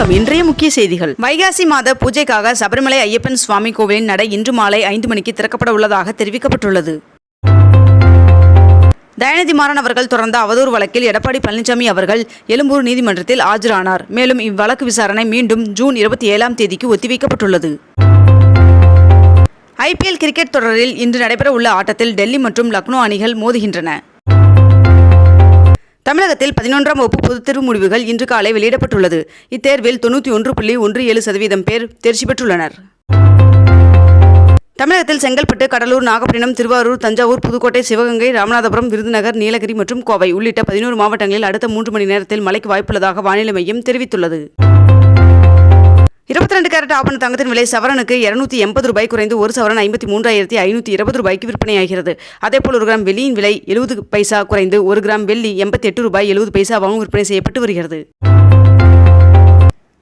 வணக்கம். இன்றைய முக்கிய செய்திகள். வைகாசி மாத பூஜைக்காக சபரிமலை ஐயப்பன் சுவாமி கோவிலின் நடை இன்று மாலை ஐந்து மணிக்கு திறக்கப்பட உள்ளதாக தெரிவிக்கப்பட்டுள்ளது. தயாநிதி மாறன் அவர்கள் தொடர்ந்த அவதூறு வழக்கில் எடப்பாடி பழனிசாமி அவர்கள் எழும்பூர் நீதிமன்றத்தில் ஆஜரானார். மேலும் இவ்வழக்கு விசாரணை மீண்டும் ஜூன் இருபத்தி ஏழாம் தேதிக்கு ஒத்திவைக்கப்பட்டுள்ளது. ஐபிஎல் கிரிக்கெட் தொடரில் இன்று நடைபெற உள்ள ஆட்டத்தில் டெல்லி மற்றும் லக்னோ அணிகள் மோதுகின்றன. தமிழகத்தில் பதினொன்றாம் வகுப்பு பொதுத் தேர்வு முடிவுகள் இன்று காலை வெளியிடப்பட்டுள்ளது. இத்தேர்வில் தொண்ணூற்றி ஒன்று புள்ளி ஒன்று ஏழு சதவீதம் பேர் தேர்ச்சி பெற்றுள்ளனர். தமிழகத்தில் செங்கல்பட்டு கடலூர் நாகப்பட்டினம் திருவாரூர் தஞ்சாவூர் புதுக்கோட்டை சிவகங்கை ராமநாதபுரம் விருதுநகர் நீலகிரி மற்றும் கோவை உள்ளிட்ட பதினோரு மாவட்டங்களில் அடுத்த மூன்று மணி நேரத்தில் மழைக்கு வாய்ப்புள்ளதாக வானிலை மையம் தெரிவித்துள்ளது. இருபத்தி ரெண்டு கேரட் ஆபண தங்கத்தின் விலை சவரனுக்கு இருநூத்தி எண்பது ரூபாய் குறைந்து ஒரு சவரன் ஐம்பத்தி மூன்றாயிரத்தி ஐநூற்றி இருபது ரூபாய்க்கு விற்பனையாகிறது. அதேபோல் ஒரு கிராம் வெள்ளியின் விலை எழுபது பைசா குறைந்து ஒரு கிராம் வெள்ளி எண்பத்தி எட்டு ரூபாய் எழுபது பைசாவாகவும் விற்பனை செய்யப்பட்டு வருகிறது.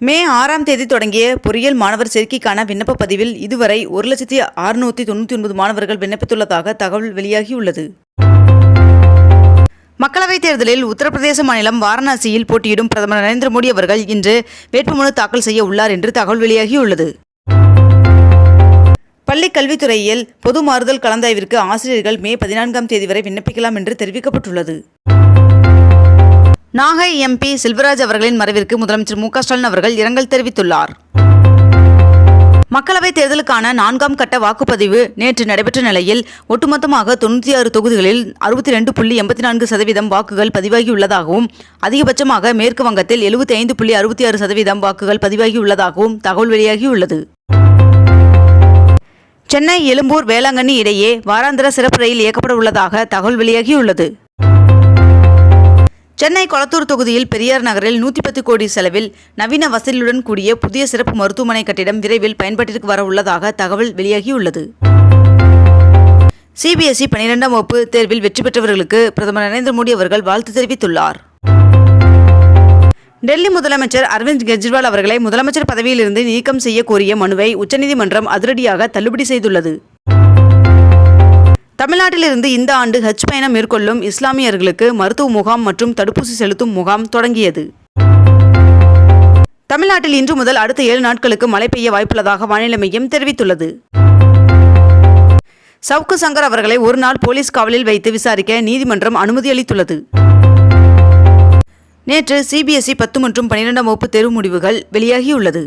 மே ஆறாம் தேதி தொடங்கிய பொறியியல் மாணவர் சேர்க்கைக்கான விண்ணப்ப பதிவில் இதுவரை ஒரு லட்சத்தி அறுநூற்றி தொண்ணூற்றி ஒன்பது மாணவர்கள் விண்ணப்பித்துள்ளதாக தகவல் வெளியாகியுள்ளது. மக்களவைத் தேர்தலில் உத்தரப்பிரதேச மாநிலம் வாரணாசியில் போட்டியிடும் பிரதமர் நரேந்திர மோடி அவர்கள் இன்று வேட்புமனு தாக்கல் செய்ய உள்ளார் என்று தகவல் வெளியாகியுள்ளது. பள்ளி கல்வித்துறையில் பொது மாறுதல் கலந்தாய்விற்கு ஆசிரியர்கள் மே பதினான்காம் தேதி வரை விண்ணப்பிக்கலாம் என்று தெரிவிக்கப்பட்டுள்ளது. நாகை எம்பி செல்வராஜ் அவர்களின் மறைவிற்கு முதலமைச்சர் மு க ஸ்டாலின் அவர்கள் இரங்கல் தெரிவித்துள்ளார். மக்களவைத் தேர்தலுக்கான நான்காம் கட்ட வாக்குப்பதிவு நேற்று நடைபெற்ற நிலையில் ஒட்டுமொத்தமாக தொண்ணூற்றி ஆறு தொகுதிகளில் அறுபத்தி ரெண்டு புள்ளி எண்பத்தி நான்கு சதவீதம் வாக்குகள் பதிவாகியுள்ளதாகவும் அதிகபட்சமாக மேற்கு வங்கத்தில் எழுபத்தி ஐந்து புள்ளி அறுபத்தி ஆறு சதவீதம் வாக்குகள் பதிவாகியுள்ளதாகவும் தகவல் வெளியாகியுள்ளது. சென்னை எழும்பூர் வேளாங்கண்ணி இடையே வாராந்திர சிறப்பு ரயில் இயக்கப்பட உள்ளதாக தகவல் வெளியாகியுள்ளது. சென்னை கொளத்தூர் தொகுதியில் பெரியார் நகரில் நூற்றி பத்து கோடி செலவில் நவீன வசதியுடன் கூடிய புதிய சிறப்பு மருத்துவமனை கட்டிடம் விரைவில் பயன்பாட்டிற்கு வர உள்ளதாக தகவல் வெளியாகியுள்ளது. சிபிஎஸ்இ பனிரெண்டாம் வகுப்பு தேர்வில் வெற்றி பெற்றவர்களுக்கு பிரதமர் நரேந்திர மோடி அவர்கள் வாழ்த்து தெரிவித்துள்ளார். டெல்லி முதலமைச்சர் அரவிந்த் கெஜ்ரிவால் அவர்களை முதலமைச்சர் பதவியிலிருந்து நீக்கம் செய்ய கோரிய மனுவை உச்சநீதிமன்றம் அதிரடியாக தள்ளுபடி செய்துள்ளது. தமிழ்நாட்டிலிருந்து இந்த ஆண்டு ஹஜ் பயணம் மேற்கொள்ளும் இஸ்லாமியர்களுக்கு மருத்துவ முகாம் மற்றும் தடுப்பூசி செலுத்தும் முகாம் தொடங்கியது. தமிழ்நாட்டில் இன்று முதல் அடுத்த ஏழு நாட்களுக்கு மழை பெய்ய வாய்ப்புள்ளதாக வானிலை மையம் தெரிவித்துள்ளது. சவுக்கு சங்கர் அவர்களை ஒரு நாள் போலீஸ் காவலில் வைத்து விசாரிக்க நீதிமன்றம் அனுமதி அளித்துள்ளது. நேற்று சிபிஎஸ்இ பத்து மற்றும் பன்னிரெண்டாம் வகுப்பு தேர்வு முடிவுகள் வெளியாகியுள்ளது.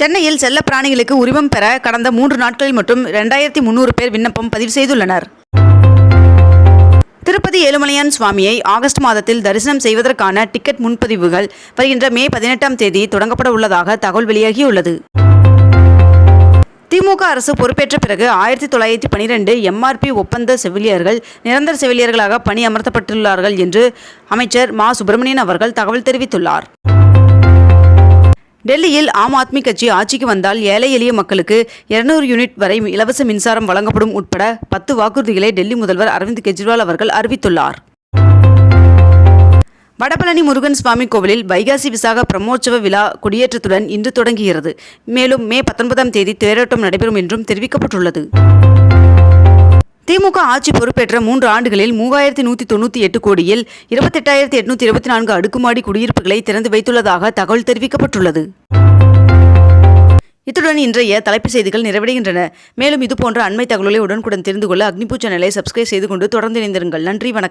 சென்னையில் செல்ல பிராணிகளுக்கு உரிமம் பெற கடந்த மூன்று நாட்களில் மட்டும் இரண்டாயிரத்தி முன்னூறு பேர் விண்ணப்பம் பதிவு செய்துள்ளனர். திருப்பதி ஏழுமலையான் சுவாமியை ஆகஸ்ட் மாதத்தில் தரிசனம் செய்வதற்கான டிக்கெட் முன்பதிவுகள் வருகின்ற மே பதினெட்டாம் தேதி தொடங்கப்பட உள்ளதாக தகவல் வெளியாகியுள்ளது. திமுக அரசு பொறுப்பேற்ற பிறகு ஆயிரத்தி தொள்ளாயிரத்தி பனிரெண்டு எம்ஆர்பி ஒப்பந்த செவிலியர்கள் நிரந்தர செவிலியர்களாக பணி அமர்த்தப்பட்டுள்ளார்கள் என்று அமைச்சர் மா சுப்பிரமணியன் அவர்கள் தகவல் தெரிவித்துள்ளார். டெல்லியில் ஆம் ஆத்மி கட்சி ஆட்சிக்கு வந்தால் ஏழை எளிய மக்களுக்கு இருநூறு யூனிட் வரை இலவச மின்சாரம் வழங்கப்படும் உட்பட பத்து வாக்குறுதிகளை டெல்லி முதல்வர் அரவிந்த் கெஜ்ரிவால் அவர்கள் அறிவித்துள்ளார். வடபழனி முருகன் சுவாமி கோவிலில் வைகாசி விசாக பிரம்மோற்சவ விழா கொடியேற்றத்துடன் இன்று தொடங்குகிறது. மேலும் மே பத்தொன்பதாம் தேதி தேரோட்டம் நடைபெறும் என்றும் தெரிவிக்கப்பட்டுள்ளது. திமுக ஆட்சி பொறுப்பேற்ற மூன்று ஆண்டுகளில் மூவாயிரத்தி நூற்றி தொண்ணூற்றி எட்டு கோடியில் இருபத்தெட்டாயிரத்தி எட்நூற்றி இருபத்தி நான்கு அடுக்குமாடி குடியிருப்புகளை திறந்து வைத்துள்ளதாக தகவல் தெரிவிக்கப்பட்டுள்ளது. இத்துடன் இன்றைய தலைப்புச் செய்திகள் நிறைவடைகின்றன. மேலும் இதுபோன்ற அண்மை தகவல்களை உடனுக்குடன் தெரிந்து கொள்ள அக்னிபூ சேனலை சப்ஸ்கிரைப் செய்து கொண்டு தொடர்ந்து இணைந்திருங்கள். நன்றி வணக்கம்.